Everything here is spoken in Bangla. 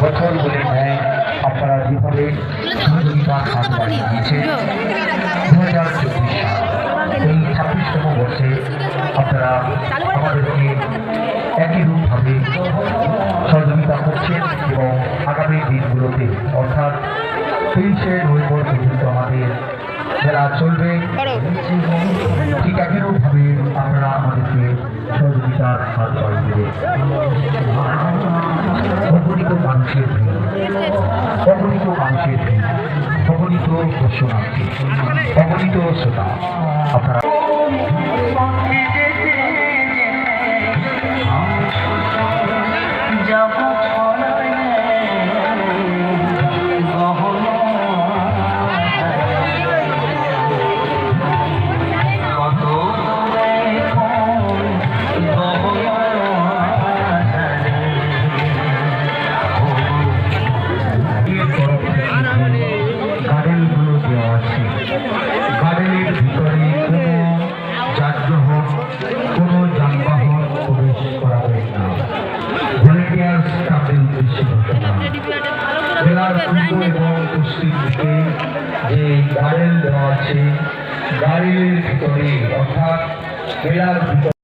বছরগুলির ন্যায় আপনারা যেভাবে সহযোগিতার হাত বাড়িয়ে দিয়েছেন দু হাজার চব্বিশ এই ছাব্বিশতম বর্ষে আপনারা আমাদেরকে একই রূপভাবে সহযোগিতা করছেন এবং আগামী দিনগুলোতে, অর্থাৎ তেইশে নভেম্বর পর্যন্ত আমাদের যারা চলবে, ঠিক একইরূপভাবে আপনারা আমাদেরকে সহযোগিতার হাত বাড়িয়ে দেবে ভিড় অগণিত ভিড় অগণিত দর্শনার্থী অগণিত শ্রোতা। আপনারা কোনো যানবাহন প্রবেশ করাবেন না। যে গার্ডেন দেওয়া আছে গাড়ির ভিতরে অর্থাৎ ভিতরে